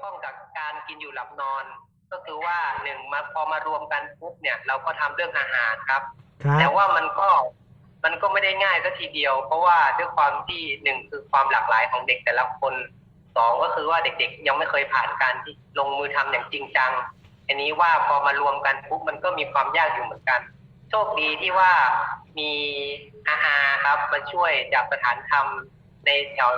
ข้องกับการกินอยู่หลับนอน ก็คือว่าหนึ่งมาพอมารวมกันปุ๊บเนี่ย เราก็ทำเรื่องอาหารครับครับ แต่ว่ามันก็มันก็ไม่ได้ง่ายก็ทีเดียว เพราะว่าด้วยความที่หนึ่งคือความหลากหลายของเด็กแต่ละคนสองก็คือว่าเด็กๆ ยังไม่เคยผ่านการที่ลงมือทำอย่างจริงจัง อันนี้ว่าพอมารวมกันปุ๊บมันก็มีความยากอยู่เหมือนกัน โชคดีที่ว่ามีอาอาครับมาช่วยจากสถานธรรมในแถว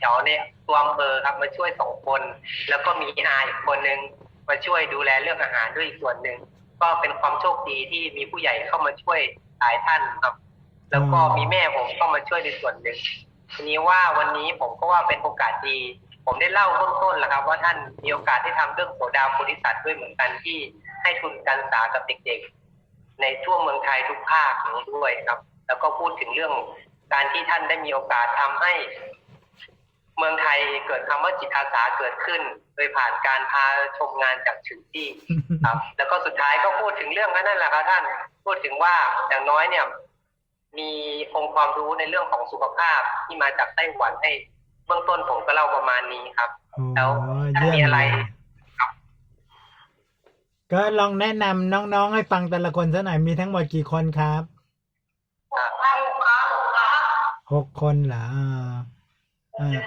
แถวในตัวอำเภอครับมาช่วยสองคน แล้วก็มีอาอีกคนนึงมาช่วยดูแลเรื่องอาหารด้วยอีกส่วนหนึ่งก็เป็นความโชคดีที่มีผู้ใหญ่เข้ามาช่วยหลายท่านครับ แล้วก็มีแม่ผมเข้ามาช่วยในส่วนหนึ่งทีนี้ว่าวันนี้ผมก็ว่าเป็นโอกาสดี ผมได้เล่าต้นๆแล้วครับ ว่าท่านมีโอกาสได้ทำเรื่องโสดาโพธิสัตว์ด้วยเหมือนกันที่ให้ทุนการศึกษากับเด็กๆ ในทั่วเมืองไทยทุกภาคนี้ด้วยครับ แล้วก็พูดถึงเรื่องการที่ท่านได้มีโอกาสทำให้ เมืองไทยเกิดคำว่าจิตอาสาเกิดขึ้น โดยผ่านการพาชมงานจากถึงที่ครับ แล้วก็สุดท้ายก็พูดถึงเรื่องนั้นแหละครับท่าน พูดถึงว่าอย่างน้อยเนี่ย มีองค์ความรู้ในเรื่องของสุขภาพที่มาจากไต้หวันให้เบื้องต้นผมก็เล่าประมาณนี้ครับโอ้แล้วท่านเยี่ยมมีอะไรเลยก็ลองแนะนำน้องๆ ให้ฟังแต่ละคนสักหน่อยมีทั้งหมดกี่คนครับอ่าหกคนเหรอ อ่าอ่า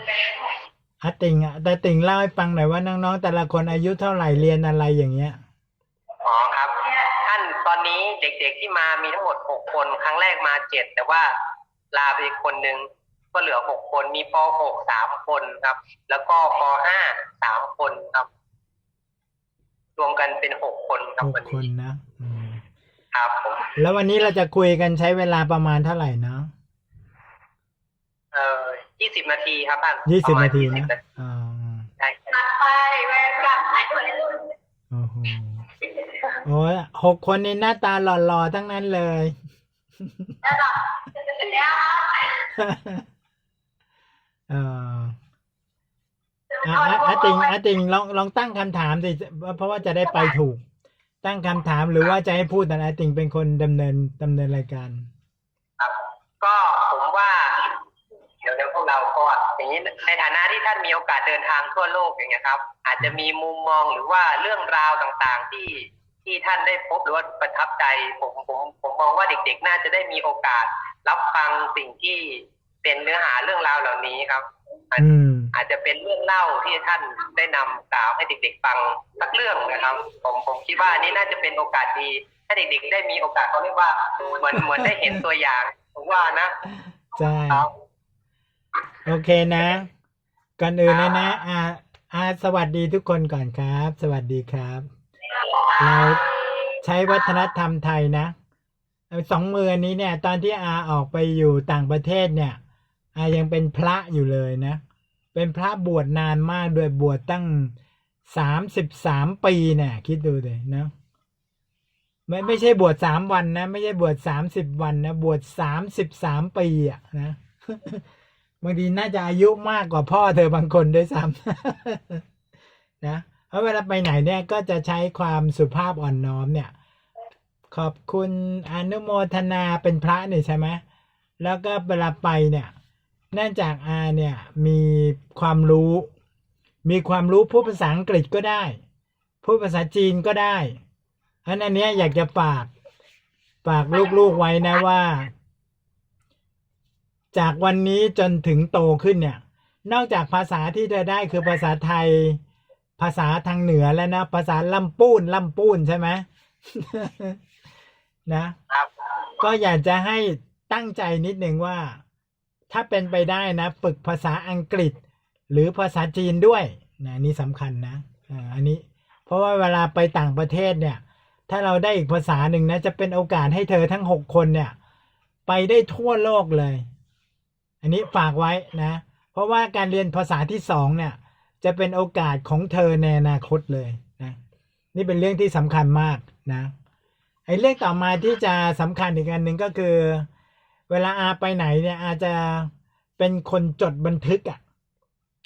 อาติงอะแต่ติงเล่าให้ฟังหน่อยว่าน้องๆแต่ละคนอายุเท่าไหร่เรียนอะไรอย่างเงี้ยอ๋อครับ ท่านตอนนี้เด็กๆที่มามีทั้งหมดหกคนครั้งแรกมาเจ็ดแต่ว่าลาไปอีกคนนึงก็เหลือหกคนมีปหกสามคนครับ แล้วก็ปห้าสามคนครับ รวมกันเป็นหกคนครับหกวันคนนี้นะอืมครับผมแล้ววันนี้เราจะคุยกันใช้เวลาประมาณเท่าไหร่เนาะเอ่อ ยี่สิบนาทีครับท่านยี่สิบประมณนาที20นะอ่าใช่ครับไปเวลาไปวัยรุ่นโอ้โหโอ้ยหกคนนี้หน้าตาหล่อๆทั้งนั้นเลยแล้วก็แล้วเอออะอะอาติงอาติงลองลองตั้งคำถามสิเพราะว่าจะได้ไปถูก ตั้งคำถามหรือว่าจะให้พูดแต่อาติงเป็นคนดำเนินดำเนินรายการ ครับ ก็ผมว่า เดี๋ยวเดี๋ยวพวกเราก็อย่าง นี้ในฐานะที่ท่านมีโอกาสเดินทางทั่วโลกอย่างเงี้ยครับ อาจจะมีมุมมองหรือว่าเรื่องราวต่างๆ ที่ที่ท่านได้พบหรือว่าประทับใจผมผมผมมองว่าเด็กๆ น่าจะได้มีโอกาสรับฟังสิ่งที่เป็นเนื้อหาเรื่องราวเหล่านี้ครับอืมอาจจะเป็นเรื่องเล่าที่ท่านได้นำกล่าวให้เด็ก ๆ ฟังสักเรื่องนะครับ ผมผมคิดว่าอันนี้น่าจะเป็นโอกาสดีถ้าเด็ก ๆ ได้มีโอกาสเขาเรียกว่าเหมือนเหมือนได้เห็นตัวอย่างผมว่านะใช่ครับ โอเคนะ ก่อนอื่นเลยนะอาอาสวัสดีทุกคนก่อนครับ สวัสดีครับ เราใช้วัฒนธรรมไทยนะเอาสองมืออันนี้เนี่ย ตอนที่อาออกไปอยู่ต่างประเทศเนี่ย อายังเป็นพระอยู่เลยนะ เป็นพระบวชนานมากโดวยบวชตั้งสามสิบสามปีเนี่ย คิดดูเลยนะไม่ไม่ใช่บวชสามวันนะ ไม่ใช่บวชสามสิบวันนะ บวชสามสิบสามปีอะนะ บางทีน่าจะอายุมากกว่าพ่อเธอบางคนด้วยซ้ำนะเพราะเวลาไปไหนเนี่ยก็จะใช้ความสุภาพอ่อนน้อมเนี่ย ขอบคุณอนุโมทนาเป็นพระเนี่ยใช่ไหมแล้วก็เวลาไปเนี่ยเนื่องจากอาเนี่ยมีความรู้ มีความรู้พูดภาษาอังกฤษก็ได้ พูดภาษาจีนก็ได้อันนเนี้ยอยากจะฝากฝากลูกๆไว้นะว่า จากวันนี้จนถึงโตขึ้นเนี่ย นอกจากภาษาที่เธอได้คือภาษาไทย ภาษาทางเหนือแล้วนะ ภาษาลำปูนลำปูนใช่ไหมนะ ก็อยากจะให้ตั้งใจนิดนึงว่า ถ้าเป็นไปได้นะ ฝึกภาษาอังกฤษ หรือภาษาจีนด้วยนะนี่สำคัญนะอันนี้ เพราะว่าเวลาไปต่างประเทศเนี่ย ถ้าเราได้อีกภาษาหนึ่งนะ จะเป็นโอกาสให้เธอทั้งหกคนเนี่ย ไปได้ทั่วโลกเลย อันนี้ฝากไว้นะ เพราะว่าการเรียนภาษาที่สองเนี่ย จะเป็นโอกาสของเธอในอนาคตเลยนะนี่เป็นเรื่องที่สำคัญมากนะไอ้เรื่องต่อมาที่จะสำคัญอีกอันหนึ่งก็คือ เวลาอาไปไหนเนี่ยอาจจะเป็นคนจดบันทึกอะ่ะ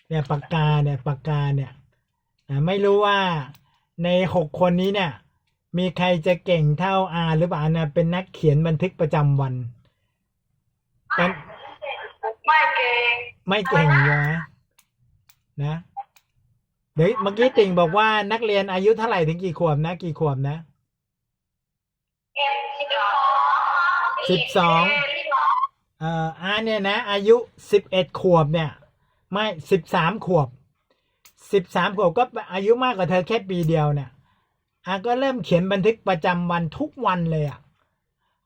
เนี่ยปากกาเนี่ยปากกาเนี่ยไม่รู้ว่าในหกคนนี้เนี่ย มีใครจะเก่งเท่าอาหรือเปล่านะเป็นนักเขียนบันทึกประจำวันเป็น ไม่เก่ง ไม่เก่งนะนะ เดี๋ยวเมื่อกี้ติ่งบอกว่านักเรียนอายุเท่าไหร่ถึงกี่ขวบนะ กี่ขวบนะเอ็มสิบสองสิบสองเอ่ออาเนี่ยนะ อายุสิบเอ็ดขวบเนี่ย ไม่สิบสามขวบสิบสามขวบก็อายุมากกว่าเธอแค่ปีเดียวเนี่ยอาก็เริ่มเขียนบันทึกประจำวันทุกวันเลยอะ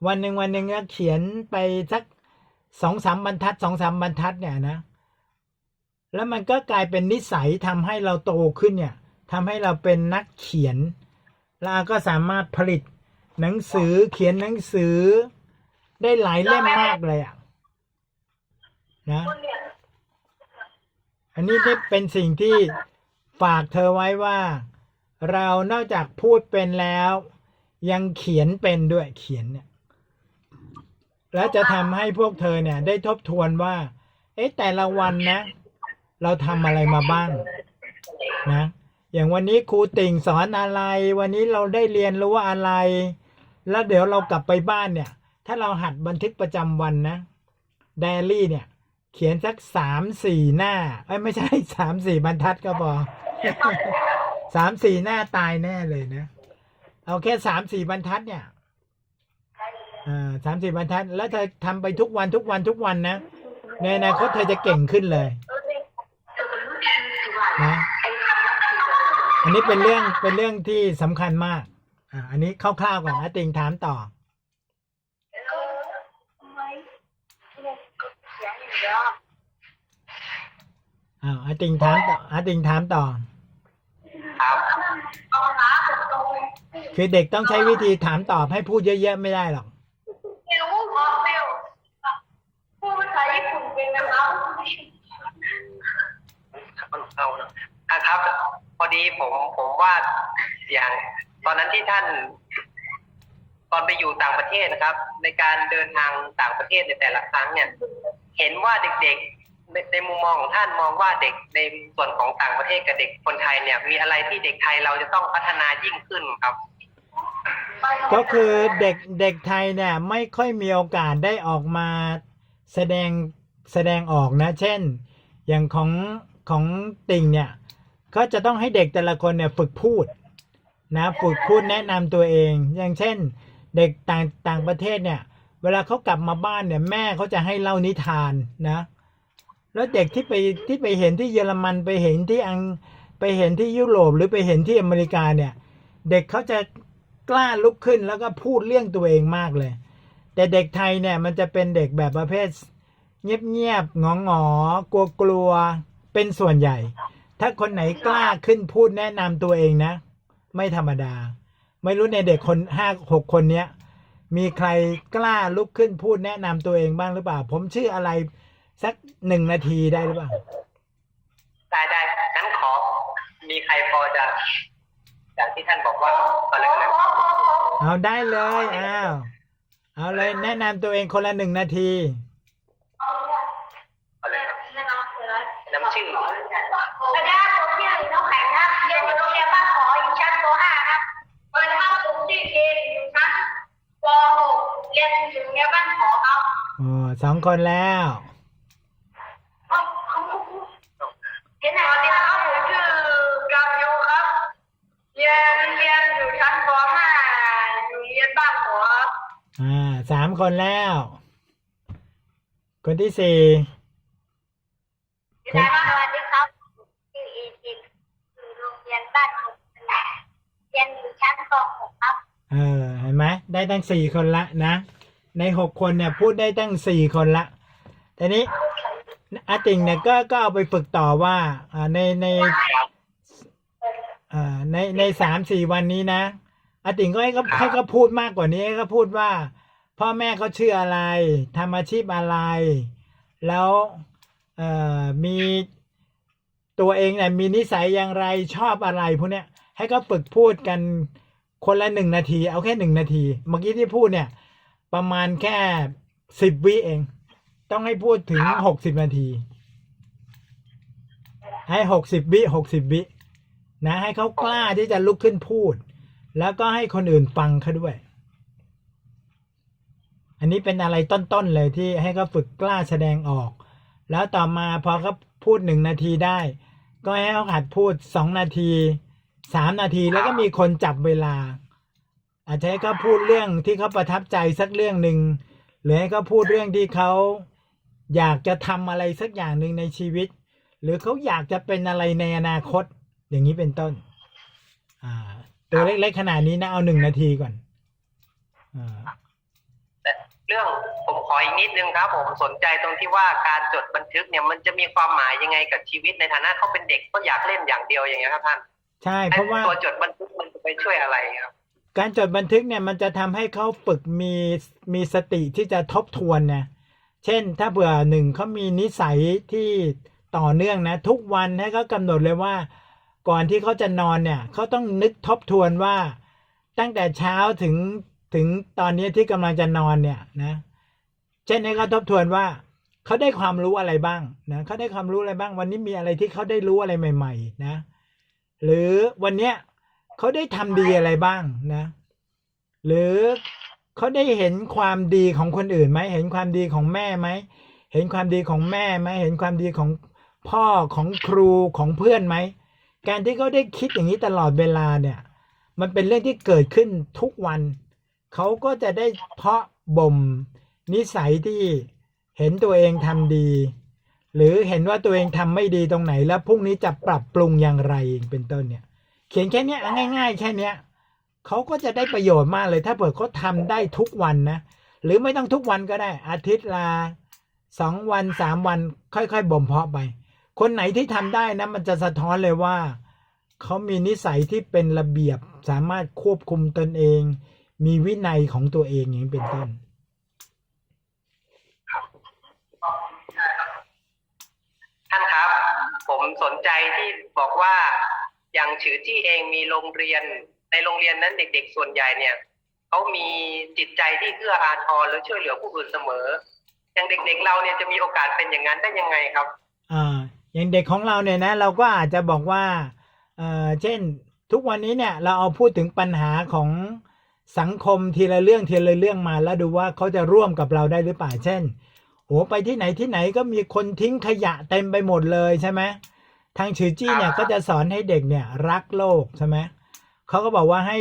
วันหนึ่งวันหนึ่งก็เขียนไปสัก สองสามบรรทัดสองสามบรรทัดเนี่ยนะ แล้วมันก็กลายเป็นนิสัยทำให้เราโตขึ้นเนี่ยทำให้เราเป็นนักเขียนแล้วอาก็สามารถผลิตหนังสือเขียนหนังสือได้หลายเล่มมากเลยอะนะอันนี้ได้เป็นสิ่งที่ฝากเธอไว้ว่า เรานอกจากพูดเป็นแล้ว ยังเขียนเป็นด้วยเขียนเนี่ย แล้วจะทำให้พวกเธอเนี่ย ได้ทบทวนว่า เอ๊ะแต่ละวันนะ เราทำอะไรมาบ้างนะ อย่างวันนี้ครูติ่งสอนอะไร วันนี้เราได้เรียนรู้ว่าอะไร แล้วเดี๋ยวเรากลับไปบ้านเนี่ย ถ้าเราหัดบันทึกประจำวันนะไดอารี่เนี่ย เขียนสักสามสี่หน้าเอ้ยไม่ใช่สามสี่บรรทัดก็พอสามสี่หน้าตายแน่เลยนะ เอาแค่สามสี่บรรทัดเนี่ย สามสี่บรรทัด แล้วเธอทำไปทุกวันทุกวันทุกวันนะ ในอนาคตเธอจะเก่งขึ้นเลยนะ อันนี้เป็นเรื่องเป็นเรื่องที่สำคัญมาก อ่า อันนี้คร่าวๆก่อนนะติงถามต่ออ้าวอาติงถามต่ออาติงถามต่อครับคือเด็กต้องใช้วิธีถามตอบให้พูดเยอะๆไม่ได้หรอก ไม่รู้พอไม่รู้พูดภาษาญี่ปุ่นเป็นไหมครับ มันเอาเนอะอะครับ พอดีผมผมว่าอย่างตอนนั้นที่ท่าน ตอนไปอยู่ต่างประเทศนะครับ ในการเดินทางต่างประเทศในแต่ละครั้งเนี่ย เห็นว่าเด็กๆในในมุมมองของท่านมองว่าเด็กในส่วนของต่างประเทศกับเด็กคนไทยเนี่ย มีอะไรที่เด็กไทยเราจะต้องพัฒนายิ่งขึ้นครับ ก็คือเด็กเด็กไทยเนี่ยไม่ค่อยมีโอกาสได้ออกมาแสดงแสดงออกนะ เช่น อย่างของของติ่งเนี่ย ก็จะต้องให้เด็กแต่ละคนเนี่ยฝึกพูดนะฝึกพูดแนะนำตัวเอง อย่างเช่น เด็กต่างต่างประเทศเนี่ย เวลาเขากลับมาบ้านเนี่ยแม่เขาจะให้เล่านิทานนะ แล้วเด็กที่ไปที่ไปเห็นที่เยอรมันไปเห็นที่อังไปเห็นที่ยุโรปหรือไปเห็นที่อเมริกาเนี่ย เด็กเขาจะกล้าลุกขึ้นแล้วก็พูดเรื่องตัวเองมากเลย แต่เด็กไทยเนี่ยมันจะเป็นเด็กแบบประเภท เงียบๆงองงอกลัวกลัวๆเป็นส่วนใหญ่ ถ้าคนไหนกล้าขึ้นพูดแนะนำตัวเองนะ ไม่ธรรมดา ไม่รู้ในเด็กคนห้าหกคนเนี้ย มีใครกล้าลุกขึ้นพูดแนะนำตัวเองบ้างหรือเปล่า ผมชื่ออะไรสักหนึ่งนาทีได้หรือเปล่า ได้ได้งั้นขอ มีใครพอจะอย่างที่ท่านบอกว่าอะไรนะเอาได้เลยอ้าวเอาเลยแนะนำตัวเองคนละหนึ่งนาที ยนอยู่โรงเรียนบ้านขอครับอ๋อสองคนแล้วเห็นไหมสวัสดีครับผมชื่อกาฟิวครับเรียนเรียนอยู่ชั้นป .5 อยู่โรงเรียนบ้านขอครับอ่าสามคนแล้ว คนที่สี่เห็นไหมสวัสดีครับชื่ออีจิตอยู่โรงเรียนบ้านขอเรียนอยู่ชั้นป .6 ครับ เออเห็นไหมได้ตั้งสี่คนละนะ ในหกคนเนี่ยพูดได้ตั้งสี่คนละทีนี้อาติงเนี่ยก็ก็เอาไปฝึกต่อว่าอ่าในในอ่าในในสามสี่วันนี้นะอาติงก็ให้เขาให้เขาพูดมากกว่านี้ให้เขาพูดว่า พ่อแม่เขาชื่ออะไรทำอาชีพอะไร แล้วเอ่อมีตัวเองเนี่ยมีนิสัยอย่างไรชอบอะไรพวกเนี้ยให้เขาฝึกพูดกัน คนละหนึ่งนาที เอาแค่หนึ่งนาที เมื่อกี้ที่พูดเนี่ย ประมาณแค่สิบวิเอง ต้องให้พูดถึงหกสิบนาที ให้หกสิบวิหกสิบวินะ ให้เขากล้าที่จะลุกขึ้นพูด แล้วก็ให้คนอื่นฟังเขาด้วย อันนี้เป็นอะไรต้นๆเลยที่ให้เขาฝึกกล้าแสดงออก แล้วต่อมาพอเขาพูดหนึ่งนาทีได้ ก็ให้เขาหัดพูดสองนาที สามนาทีแล้วก็มีคนจับเวลา อาจจะให้เขาพูดเรื่องที่เขาประทับใจสักเรื่องหนึ่งหรือให้เขาพูดเรื่องที่เขาอยากจะทำอะไรสักอย่างหนึ่งในชีวิต หรือเขาอยากจะเป็นอะไรในอนาคต อย่างนี้เป็นต้น อ่า ตัวเล็กๆขนาดนี้นะเอาหนึ่งนาทีก่อนอ่าแต่เรื่องผมขออีกนิดนึงครับ ผมสนใจตรงที่ว่าการจดบันทึกเนี่ยมันจะมีความหมายยังไงกับชีวิตในฐานะเขาเป็นเด็กก็อยากเล่นอย่างเดียวอย่างเงี้ยครับท่าน ใช่เพราะว่าตัวจดบันทึกมันจะไปช่วยอะไรครับการจดบันทึกเนี่ยมันจะทำให้เขาฝึกมีมีสติที่จะทบทวนนะเช่น ถ้าเผื่อหนึ่งเขามีนิสัยที่ต่อเนื่องนะ ทุกวันให้เขากำหนดเลยว่า ก่อนที่เขาจะนอนเนี่ยเขาต้องนึกทบทวนว่า ตั้งแต่เช้าถึงถึงตอนนี้ที่กำลังจะนอนเนี่ยนะ เช่นให้เขาทบทวนว่าเขาได้ความรู้อะไรบ้างนะเขาได้ความรู้อะไรบ้าง วันนี้มีอะไรที่เขาได้รู้อะไรใหม่ ๆ นะ หรือวันเนี้ยเขาได้ทำดีอะไรบ้างนะ หรือเขาได้เห็นความดีของคนอื่นไหมเห็นความดีของแม่ไหมเห็นความดีของแม่ไหมเห็นความดีของพ่อของครูของเพื่อนไหมการที่เขาได้คิดอย่างนี้ตลอดเวลาเนี่ย มันเป็นเรื่องที่เกิดขึ้นทุกวัน เขาก็จะได้เพาะบ่มนิสัยที่เห็นตัวเองทำดี หรือเห็นว่าตัวเองทำไม่ดีตรงไหนแล้วพรุ่งนี้จะปรับปรุงอย่างไรเป็นต้นเนี่ย เขียนแค่เนี้ยง่าย ๆ แค่เนี้ยเขาก็จะได้ประโยชน์มากเลยถ้าเปิดเขาทำได้ทุกวันนะหรือไม่ต้องทุกวันก็ได้ อาทิตย์ละสองวันสามวันค่อยๆบ่มเพาะไป คนไหนที่ทำได้นะมันจะสะท้อนเลยว่าเขามีนิสัยที่เป็นระเบียบสามารถควบคุมตนเอง มีวินัยของตัวเองอย่างเป็นต้น ท่านครับ ผมสนใจที่บอกว่าอย่างฉือที่เองมีโรงเรียน ในโรงเรียนนั้นเด็ก ๆ ส่วนใหญ่เนี่ยเขามีจิตใจที่เอื้ออาทรหรือช่วยเหลือผู้อื่นเสมอ อย่างเด็ก ๆ เราเนี่ยจะมีโอกาสเป็นอย่างนั้นได้ยังไงครับอ่าอย่างเด็กของเราเนี่ยนะเราก็อาจจะบอกว่าเอ่อเช่นทุกวันนี้เนี่ยเราเอาพูดถึงปัญหาของสังคมทีละเรื่องทีละเรื่องมาแล้วดูว่าเขาจะร่วมกับเราได้หรือเปล่าเช่น โหไปที่ไหนที่ไหนก็มีคนทิ้งขยะเต็มไปหมดเลยใช่ไหมทางชือจี้เนี่ยก็จะสอนให้เด็กเนี่ยรักโลกใช่ไหมเขาก็บอกว่าให้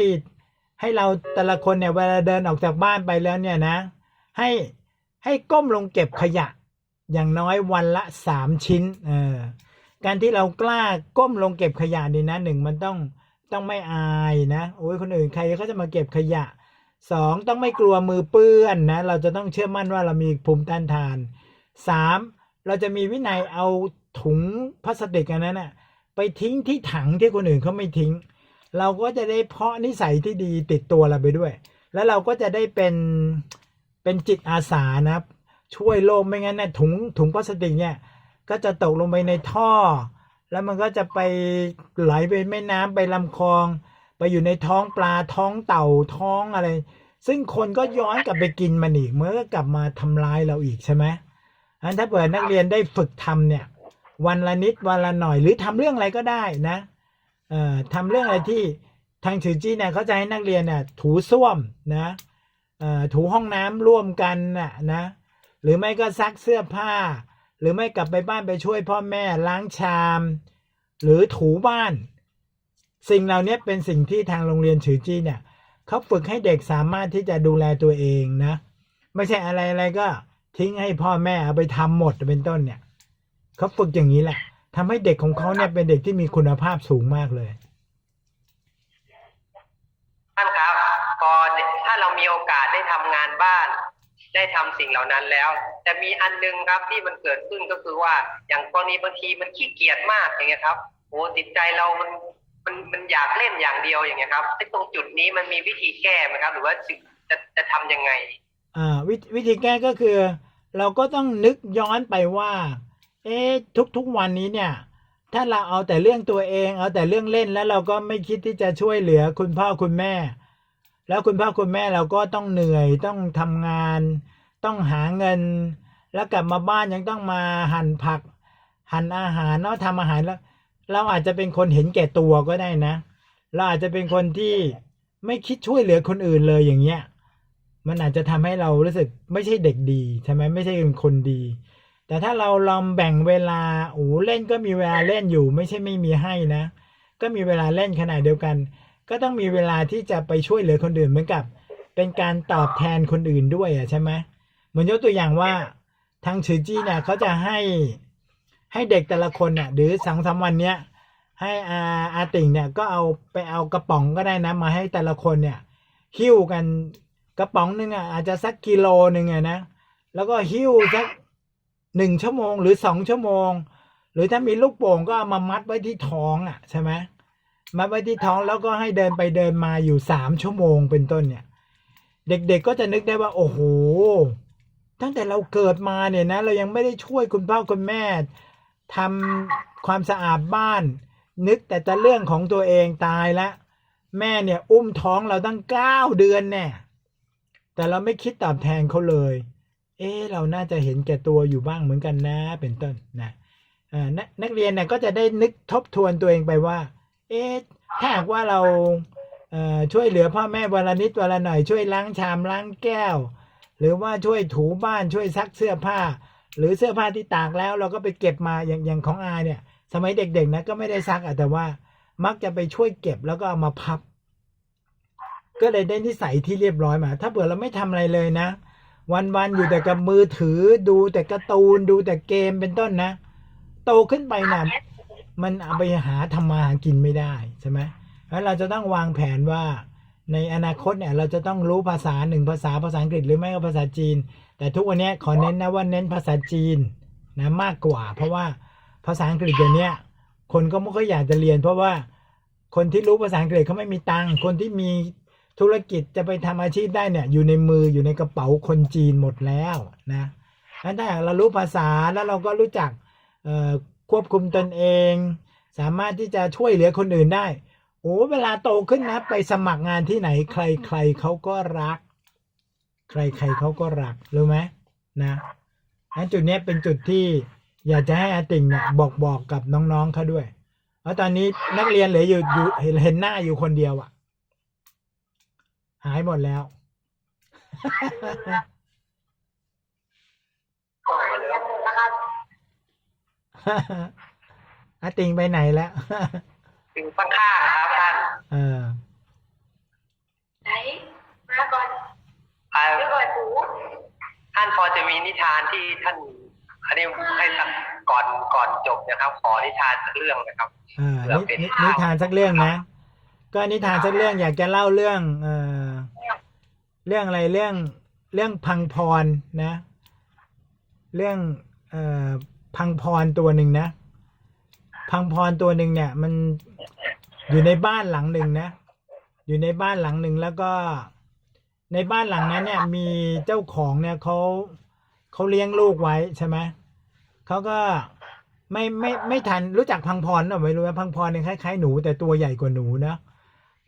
ให้เราแต่ละคนเนี่ยเวลาเดินออกจากบ้านไปแล้วเนี่ยนะ ให้ให้ก้มลงเก็บขยะ อย่างน้อยวันละสามชิ้นเออการที่เรากล้าก้มลงเก็บขยะนี่นะหนึ่งมันต้องต้องไม่อายนะโอ้ยคนอื่นใครเขาจะมาเก็บขยะ สองต้องไม่กลัวมือเปื้อนนะ เราจะต้องเชื่อมั่นว่าเรามีภูมิต้านทานสามเราจะมีวินัยเอาถุงพลาสติกอันนั้นนะไปทิ้งที่ถังที่คนอื่นเขาไม่ทิ้ง เราก็จะได้เพาะนิสัยที่ดีติดตัวเราไปด้วย แล้วเราก็จะได้เป็นเป็นจิตอาสานะครับช่วยโลกไม่งั้นเนี่ยถุงถุงพลาสติกเนี่ยก็จะตกลงไปในท่อ แล้วมันก็จะไปไหลไปแม่น้ำไปลำคลอง ไปอยู่ในท้องปลาท้องเต่าท้องอะไร ซึ่งคนก็ย้อนกลับไปกินมันอีกเมื่อก็กลับมาทำร้ายเราอีกใช่ไหมอันถ้าเปิดนักเรียนได้ฝึกทำเนี่ย วันละนิดวันละหน่อยหรือทำเรื่องอะไรก็ได้นะเอ่อทำเรื่องอะไรที่ทางถือจี้เนี่ยเขาจะให้นักเรียนเนี่ยถูส้วมนะเอ่อถูห้องน้ำร่วมกันน่ะนะหรือไม่ก็ซักเสื้อผ้า หรือไม่กลับไปบ้านไปช่วยพ่อแม่ล้างชาม หรือถูบ้าน สิ่งเหล่านี้เป็นสิ่งที่ทางโรงเรียนฉือจี้เนี่ยเขาฝึกให้เด็กสามารถที่จะดูแลตัวเองนะ ไม่ใช่อะไรอะไรก็ทิ้งให้พ่อแม่เอาไปทำหมดเป็นต้นเนี่ยเขาฝึกอย่างนี้แหละทำให้เด็กของเขาเนี่ยเป็นเด็กที่มีคุณภาพสูงมากเลยท่านครับพอถ้าเรามีโอกาสได้ทำงานบ้าน ได้ทำสิ่งเหล่านั้นแล้ว แต่มีอันนึงครับที่มันเกิดขึ้นก็คือว่าอย่างกรณีบางทีมันขี้เกียจมากอย่างเงี้ยครับโอ้จิตใจเรามัน มันมันอยากเล่นอย่างเดียวอย่างเงี้ยครับไอ้ตรงจุดนี้มันมีวิธีแก้ไหมครับ หรือว่าจะจะจะทำยังไง อ่า วิวิธีแก้ก็คือ เราก็ต้องนึกย้อนไปว่า เอ๊ะทุกๆวันนี้เนี่ย ถ้าเราเอาแต่เรื่องตัวเอง เอาแต่เรื่องเล่นแล้วเราก็ไม่คิดที่จะช่วยเหลือคุณพ่อคุณแม่ แล้วคุณพ่อคุณแม่เราก็ต้องเหนื่อยต้องทำงาน ต้องหาเงิน แล้วกลับมาบ้านยังต้องมาหั่นผัก หั่นอาหารเนาะทำอาหารแล้ว เราอาจจะเป็นคนเห็นแก่ตัวก็ได้นะ เราอาจจะเป็นคนที่ไม่คิดช่วยเหลือคนอื่นเลยอย่างเงี้ย มันอาจจะทำให้เรารู้สึกไม่ใช่เด็กดีใช่ไหมไม่ใช่เป็นคนดี แต่ถ้าเราลองแบ่งเวลาโอ้เล่นก็มีเวลาเล่นอยู่ ไม่ใช่ไม่มีให้นะ ก็มีเวลาเล่นขนาดเดียวกัน ก็ต้องมีเวลาที่จะไปช่วยเหลือคนอื่นเหมือนกับ เป็นการตอบแทนคนอื่นด้วยอะใช่ไหมเหมือนยกตัวอย่างว่าทางชือจี้เนี่ยเขาจะให้ ให้เด็กแต่ละคนเนี่ยหรือสองสามวันเนี้ยให้อาอาติ่งเนี่ยก็เอาไปเอากระป๋องก็ได้นะมาให้แต่ละคนเนี่ยหิ้วกันกระป๋องหนึ่งอะอาจจะสักกิโลหนึ่งอะนะแล้วก็หิ้วสักหนึ่งชั่วโมงหรือสองชั่วโมง หรือถ้ามีลูกโป่งก็เอามามัดไว้ที่ท้องอะใช่ไหมมัดไว้ที่ท้องแล้วก็ให้เดินไปเดินมาอยู่สามชั่วโมงเป็นต้นเนี่ย เด็กๆก็จะนึกได้ว่า โอ้โหตั้งแต่เราเกิดมาเนี่ยนะ เรายังไม่ได้ช่วยคุณพ่อคุณแม่ ทำความสะอาดบ้าน นึกแต่จะเรื่องของตัวเองตายแล้วแม่เนี่ย อุ้มท้องเราตั้งเก้าเดือนแน่แต่เราไม่คิดตอบแทนเขาเลย เอ๊เราน่าจะเห็นแก่ตัวอยู่บ้างเหมือนกันนะ เป็นต้นนะนักนักเรียนเนี่ยก็จะได้นึกทบทวนตัวเองไปว่า เอ๊ถ้าหากว่าเราช่วยเหลือพ่อแม่วันละนิดวันละหน่อยช่วยล้างชามล้างแก้ว หรือว่าช่วยถูบ้านช่วยซักเสื้อผ้า หรือเสื้อผ้าที่ตากแล้วเราก็ไปเก็บมาอย่างอย่างของอาเนี่ย สมัยเด็กๆนะก็ไม่ได้ซักอะแต่ว่ามักจะไปช่วยเก็บแล้วก็เอามาพับ ก็เลยได้นิสัยที่เรียบร้อยมา ถ้าเผื่อเราไม่ทำอะไรเลยนะ วันๆอยู่แต่กับมือถือดูแต่การ์ตูนดูแต่เกมเป็นต้นนะ โตขึ้นไปนะมันเอาไปหาทำมาหากินไม่ได้ใช่ไหมแล้วเราจะต้องวางแผนว่าในอนาคตเนี่ยเราจะต้องรู้ภาษาหนึ่งภาษาภาษาอังกฤษหรือไม่ก็ภาษาจีน แต่ทุกวันนี้ขอเน้นนะว่าเน้นภาษาจีนนะมากกว่า เพราะว่าภาษาอังกฤษเดี๋ยวนี้คนก็ไม่ค่อยอยากจะเรียน เพราะว่าคนที่รู้ภาษาอังกฤษเขาไม่มีตังค์คนที่มีธุรกิจจะไปทำอาชีพได้เนี่ยอยู่ในมืออยู่ในกระเป๋าคนจีนหมดแล้วนะงั้นถ้าเรารู้ภาษาแล้วเราก็รู้จักควบคุมตนเอง สามารถที่จะช่วยเหลือคนอื่นได้โอ้เวลาโตขึ้นนะไปสมัครงานที่ไหนใครใครเขาก็รัก ใครใครเขาก็รักรู้ไหมนะอันจุดเนี้ยเป็นจุดที่อยากจะให้อาติ่งเนี่ยบอกบอกกับน้องๆเขาด้วย เพราะตอนนี้นักเรียนเหลืออยู่อยู่เห็นเห็นหน้าอยู่คนเดียวอะ่ะ หายหมดแล้วนะครับอาติ่งไปไหนแล้วถึงข้างๆนะครับท่านเออไหนมาก่อน อ่า เดี๋ยวก่อนหู ท่านพอจะมี นิทานที่ท่านอันนี้ให้สักก่อนก่อนจบนะครับ ขอนิทานสักเรื่องนะครับอ่านินินิทานสักเรื่องนะ ก็นิทานสักเรื่องอยากจะเล่าเรื่อง เอ่อเรื่องอะไรเรื่องเรื่องพังพรนะ เรื่องเอ่อพังพรตัวหนึ่งนะ พังพรตัวหนึ่งเนี่ย มันอยู่ในบ้านหลังหนึ่งนะ อยู่ในบ้านหลังหนึ่งแล้วก็ในบ้านหลังนั้นเนี่ย มีเจ้าของเนี่ยเขา เขาเลี้ยงลูกไว้ใช่ไหมเขาก็ไม่ไม่ไม่ทันรู้จักพังพรหรอไม่รู้ว่าพังพรเนี่ยคล้ายๆหนูแต่ตัวใหญ่กว่าหนูนะ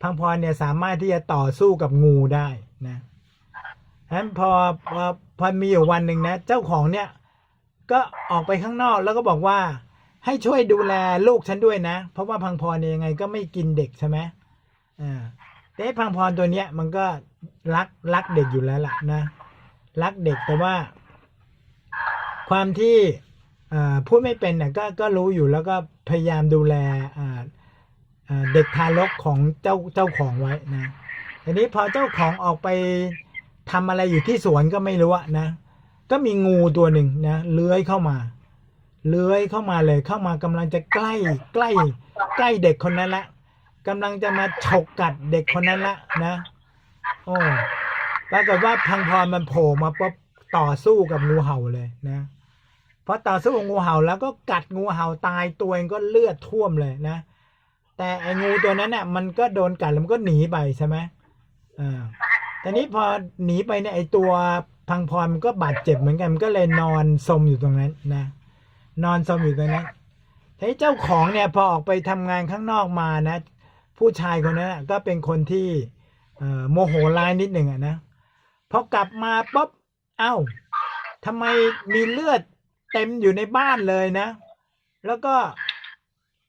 พังพรเนี่ยสามารถที่จะต่อสู้กับงูได้นะฉะนั้นพอพอพอมีอยู่วันหนึ่งนะ เจ้าของเนี่ย ก็ออกไปข้างนอกแล้วก็บอกว่า ให้ช่วยดูแลลูกฉันด้วยนะ เพราะว่าพังพรเนี่ยยังไงก็ไม่กินเด็กใช่ไหมอ่าแต่พังพรตัวเนี้ยมันก็รักรักเด็กอยู่แล้วล่ะนะรักเด็กแต่ว่า ความที่พูดไม่เป็นเนี่ยก็ก็รู้อยู่แล้วก็พยายามดูแลเด็กทารกของเจ้าเจ้าของไว้นะทีนี้พอเจ้าของออกไปทำอะไรอยู่ที่สวนก็ไม่รู้นะ ก็มีงูตัวหนึ่งนะเลื้อยเข้ามา เลื้อยเข้ามาเลยเข้ามากำลังจะใกล้ใกล้ ใกล้เด็กคนนั้นละกำลังจะมาฉกกัดเด็กคนนั้นละนะ โอ้ปรากฏว่าพังพรมันโผล่มาปุ๊บ ต่อสู้กับงูเห่าเลยนะพอต่อสู้กับงูเห่าแล้วก็กัดงูเห่าตายตัวเองก็เลือดท่วมเลยนะ แต่ไอ้งูตัวนั้นเนี่ยมันก็โดนกัดแล้วมันก็หนีไปใช่ไหมอ่าต่นี้พอหนีไปเนี่ยไอ้ตัวพังพรมันก็บาดเจ็บเหมือนกันมันก็เลยนอนสมอยู่ตรงนั้นนะ นอนสมอยู่ตรงนั้นทีเจ้าของเนี่ยพอออกไปทำงานข้างนอกมานะ ผู้ชายคนนั้นนะก็เป็นคนที่โมโหร้ายนิดหนึ่งอะนะพอกลับมาปุ๊บ เอ้าทำไมมีเลือดเต็มอยู่ในบ้านเลยนะ แล้วก็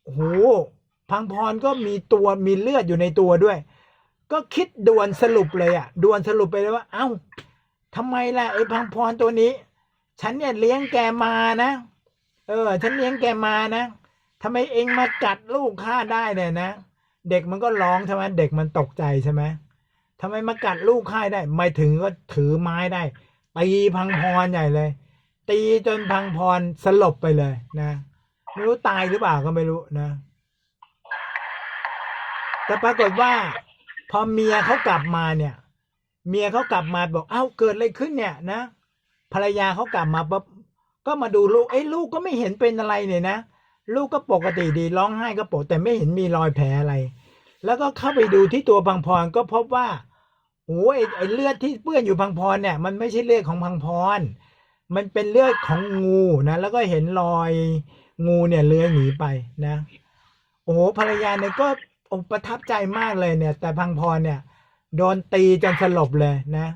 โหพังพรก็มีตัวมีเลือดอยู่ในตัวด้วย ก็คิดด่วนสรุปเลยอะด่วนสรุปไปเลยว่า เอ้าทำไมล่ะไอ้พังพรตัวนี้ ฉันเนี่ยเลี้ยงแกมานะ เออ ฉันเลี้ยงแกมานะทำไมเองมากัดลูกข้าได้เนี่ยนะ เด็กมันก็ร้องใช่ไหมเด็กมันตกใจใช่ไหมทำไมมากัดลูกข้าได้ ไม่ถึงก็ถือไม้ได้ ตีพังพรใหญ่เลย ตีจนพังพรสลบไปเลยนะไม่รู้ตายหรือเปล่าก็ไม่รู้นะแต่ปรากฏว่า พอเมียเขากลับมาเนี่ย เมียเขากลับมาบอกเอ้าเกิดอะไรขึ้นเนี่ยนะภรรยาเขากลับมาปุ๊บก็มาดูลูกเอ้ลูกก็ไม่เห็นเป็นอะไรเนี่ยนะลูกก็ปกติดีร้องไห้ก็ปกแต่ไม่เห็นมีรอยแผลอะไร แล้วก็เข้าไปดูที่ตัวพังพรก็พบว่า โอ้ยไอ้เลือดที่เปื้อนอยู่พังพรเนี่ย มันไม่ใช่เลือดของพังพร มันเป็นเลือดของงูนะแล้วก็เห็นรอยงูเนี่ยเลื้อยหนีไปนะ โอ้โหภรรยาเนี่ยก็ประทับใจมากเลยเนี่ย แต่พังพรเนี่ย โดนตีจนสลบเลยนะ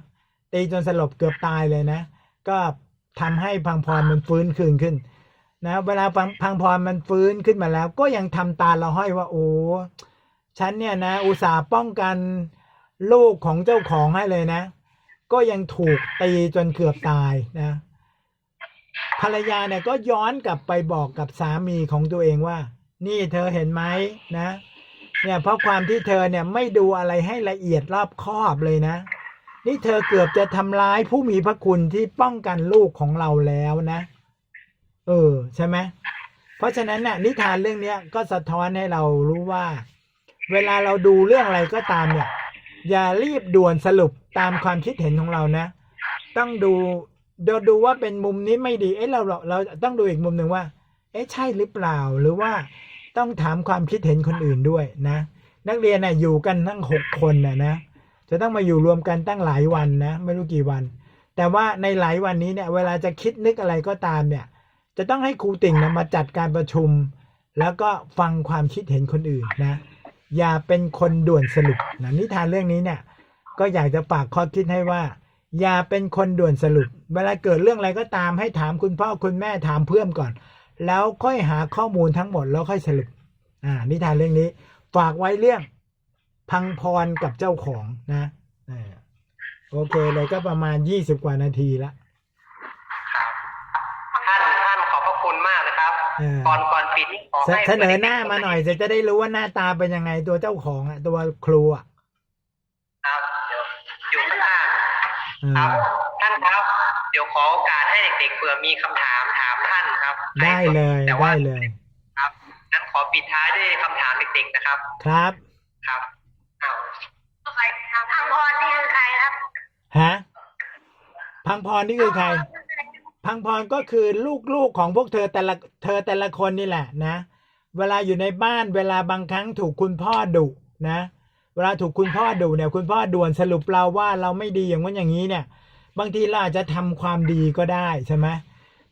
ตีจนสลบเกือบตายเลยนะ ก็ทำให้พังพรมันฟื้นคืนขึ้นนะเวลาพังพังพรมันฟื้นขึ้นมาแล้ว ก็ยังทำตาละห้อยว่าโอ้ฉันเนี่ยนะ อุตส่าห์ป้องกัน ลูกของเจ้าของให้เลยนะ ก็ยังถูกตีจนเกือบตายนะ ภรรยาเนี่ยก็ย้อนกลับไปบอกกับสามีของตัวเองว่า นี่เธอเห็นไหมนะ เนี่ยเพราะความที่เธอเนี่ยไม่ดูอะไรให้ละเอียดรอบคอบเลยนะ นี่เธอเกือบจะทำร้ายผู้มีพระคุณที่ป้องกันลูกของเราแล้วนะ เออใช่ไหมเพราะฉะนั้นน่ะนิทานเรื่องเนี้ยก็สะท้อนให้เรารู้ว่า เวลาเราดูเรื่องอะไรก็ตามเนี่ย อย่ารีบด่วนสรุปตามความคิดเห็นของเรานะ ต้องดูดูดูว่าเป็นมุมนี้ไม่ดี เอ๊ะเราเราเราต้องดูอีกมุมหนึ่งว่า เอ๊ะใช่หรือเปล่าหรือว่าต้องถามความคิดเห็นคนอื่นด้วยนะ นักเรียนน่ะอยู่กันทั้งหกคนน่ะนะ จะต้องมาอยู่รวมกันตั้งหลายวันนะ ไม่รู้กี่วัน แต่ว่าในหลายวันนี้เนี่ยเวลาจะคิดนึกอะไรก็ตามเนี่ย จะต้องให้ครูติ่งนะมาจัดการประชุม แล้วก็ฟังความคิดเห็นคนอื่นนะ อย่าเป็นคนด่วนสรุปนะนิทานเรื่องนี้เนี่ย ก็อยากจะฝากข้อคิดให้ว่า อย่าเป็นคนด่วนสรุป เวลาเกิดเรื่องอะไรก็ตามให้ถามคุณพ่อคุณแม่ถามเพื่อนก่อน แล้วค่อยหาข้อมูลทั้งหมดแล้วค่อยสรุปอ่านิทานเรื่องนี้ ฝากไว้เรื่องพังพรกับเจ้าของนะโอเคเลยก็ประมาณยี่สิบกว่านาทีละ กนะครับเออก่อนก่อนปิดนี่ขอเสให้เสนอหน้ามาหน่อยจะจะได้รู้ว่าหน้าตาเป็นยังไงตัวเจ้าของอะ ตัวครูอะครับเดี๋ยวอยู่ข้างล่างเอครับอท่านครับ เดี๋ยวขอโอกาสให้เด็กๆเผื่อมีคำถามถามท่านครับ ได้เลยแต่ว่าได้เลยครับงั้นขอปิดท้ายด้วยคำถามเด็กๆนะครับ ครับครับอ้าวใครครับพังพรนี่คือใครครับ ฮะ พังพรนี่คือใคร พังพรก็คือลูกๆของพวกเธอแต่ละเธอแต่ละคนนี่แหละนะ เวลาอยู่ในบ้านเวลาบางครั้งถูกคุณพ่อดุนะ เวลาถูกคุณพ่อดุเนี่ยคุณพ่อด่วนสรุปเราว่าเราไม่ดีอย่างนั้นอย่างนี้เนี่ย บางทีเราอาจจะทำความดีก็ได้ใช่ไหม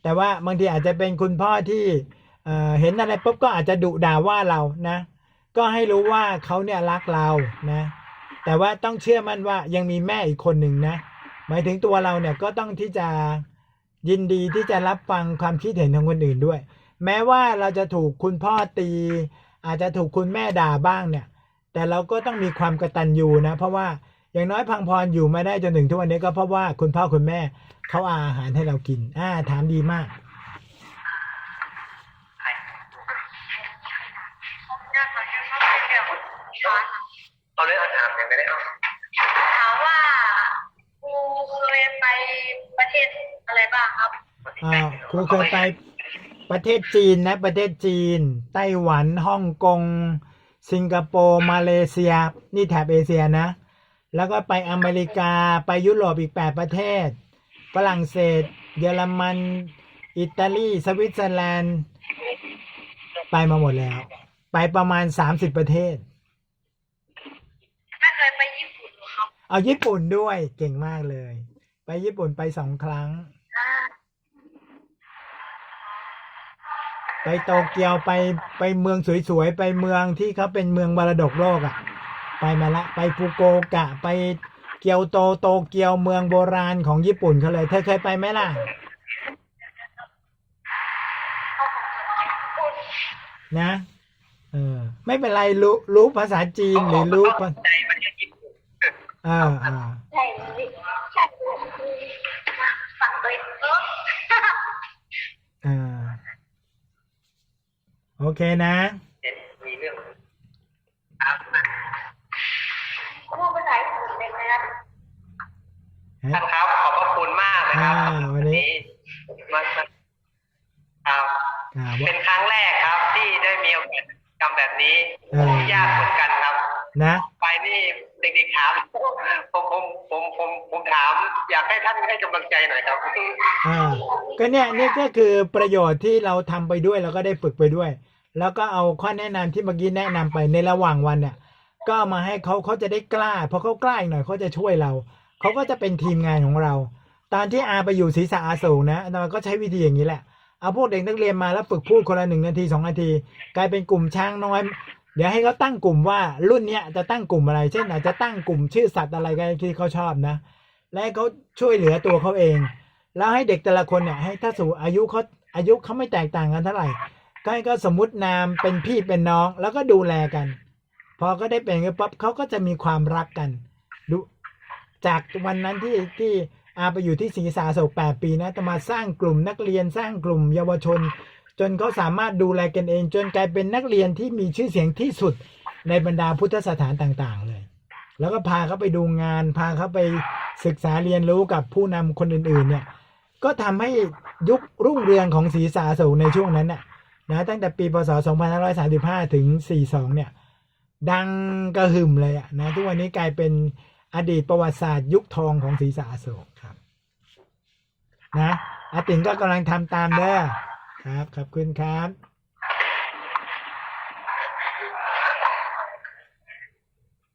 แต่ว่าบางทีอาจจะเป็นคุณพ่อที่เเห็นอะไรปุ๊บก็อาจจะดุด่าว่าเรานะ ก็ให้รู้ว่าเขาเนี่ยรักเรานะ แต่ว่าต้องเชื่อมั่นว่ายังมีแม่อีกคนหนึ่งนะ หมายถึงตัวเราเนี่ยก็ต้องที่จะ ยินดีที่จะรับฟังความคิดเห็นของคนอื่นด้วย แม้ว่าเราจะถูกคุณพ่อตี อาจจะถูกคุณแม่ด่าบ้างเนี่ย แต่เราก็ต้องมีความกตัญญูนะ เพราะว่าอย่างน้อยพังพรอยู่มาได้จนถึงทุกวันนี้ก็เพราะว่าคุณพ่อคุณแม่เขาเอาอาหารให้เรากิน อ่า ถามดีมาก เอาเรื่องอาถามอย่างไรได้เอาถามว่าครูเคยไปประเทศ อะไรบ้างครับอ่าครูเคยไปประเทศจีนนะ ประเทศจีน ไต้หวันฮ่องกง สิงคโปร์ มาเลเซีย นี่แถบเอเชียนะ แล้วก็ไปอเมริกาไปยุโรปอีกแปดประเทศ ฝรั่งเศส เยอรมัน อิตาลี สวิตเซอร์แลนด์ ไปมาหมดแล้ว ไปประมาณสามสิบประเทศไม่เคยไปญี่ปุ่นเหรอครับ เอาญี่ปุ่นด้วยเก่งมากเลย ไปญี่ปุ่นไปสองครั้ง อ่า ไปโตเกียวไปไปเมืองสวยๆ ไปเมืองที่เขาเป็นเมืองมรดกโลกอะ่ะ ไปมาละ ไปฟุกุโอกะ ไปเกียวโตโตเกียวเมืองโบราณของญี่ปุ่นเขาเลย เธอเคยไปไหมล่ะ นะเออไม่เป็นไรรู้รู้ภาษาจีนหรือรู้ภาใจประเทศญี่ปุ่นอ่าอ่าใช่เลยใช่เลยฟังเลยเออ โอเคนะ เห็นมีเรื่องครับพูดภาษาญี่ปุ่นเลยนะครับท่านครับ ขอบพระคุณมากนะครับอ่าวันนี้ มามาครับครับเป็นครั้งแรกครับ ที่ได้มีโอกาสทำแบบนี้เออยากเหมือนกันครับ นะ ไปนี่เด็กๆถามผมผมผมผมผมถาม อยากให้ท่านให้กำลังใจหน่อยครับอ่าก็เนี่ยนี่ก็คือประโยชน์ที่เราทำไปด้วยแล้วก็ได้ฝึกไปด้วย แล้วก็เอาข้อแนะนำที่เมื่อกี้แนะนำไปในระหว่างวันเนี่ย ก็มาให้เขาเขาจะได้กล้าพอเขากล้าอีกหน่อยเขาจะช่วยเราเขาก็จะเป็นทีมงานของเรา ตอนที่อาไปอยู่ศรีษะอาสูนะอาตมาก็ใช้วิธีอย่างนี้แหละเอาพวกเด็กนักเรียนมาแล้วฝึกพูดคนละหนึ่งนาทีสองนาที กลายเป็นกลุ่มช้างน้อย เดี๋ยวให้เขาตั้งกลุ่มว่ารุ่นเนี้ยจะตั้งกลุ่มอะไร เช่นอาจจะตั้งกลุ่มชื่อสัตว์อะไรก็ได้ที่เขาชอบนะ และให้เขาช่วยเหลือตัวเขาเอง แล้วให้เด็กแต่ละคนเนี่ยให้ถ้าสู่อายุเขาอายุเขาไม่แตกต่างกันเท่าไหร่ก็ให้ก็สมมตินามเป็นพี่เป็นน้องแล้วก็ดูแลกัน พอก็ได้เป็นกันปั๊บเขาก็จะมีความรักกันดูจากวันนั้นที่ที่อาไปอยู่ที่ศรีสาโศกแปดปีนะจะมาสร้างกลุ่มนักเรียนสร้างกลุ่มเยาวชน จนเขาสามารถดูแลกันเอง จนกลายเป็นนักเรียนที่มีชื่อเสียงที่สุดในบรรดาพุทธสถานต่างๆ เลย แล้วก็พาเขาไปดูงาน พาเขาไปศึกษาเรียนรู้กับผู้นำคนอื่นๆ เนี่ย ก็ทำให้ยุครุ่งเรืองของศรีสาโศกในช่วงนั้นน่ะนะตั้งแต่ปีพศ 2535 ถึง 42 เนี่ย ดังกระหึ่มเลยอะนะทุกวันนี้กลายเป็นอดีตประวัติศาสตร์ยุคทองของศรีสาโศกครับ นะอาติ๋งก็กำลังทำตามเด้อ ครับ ขอบคุณครับ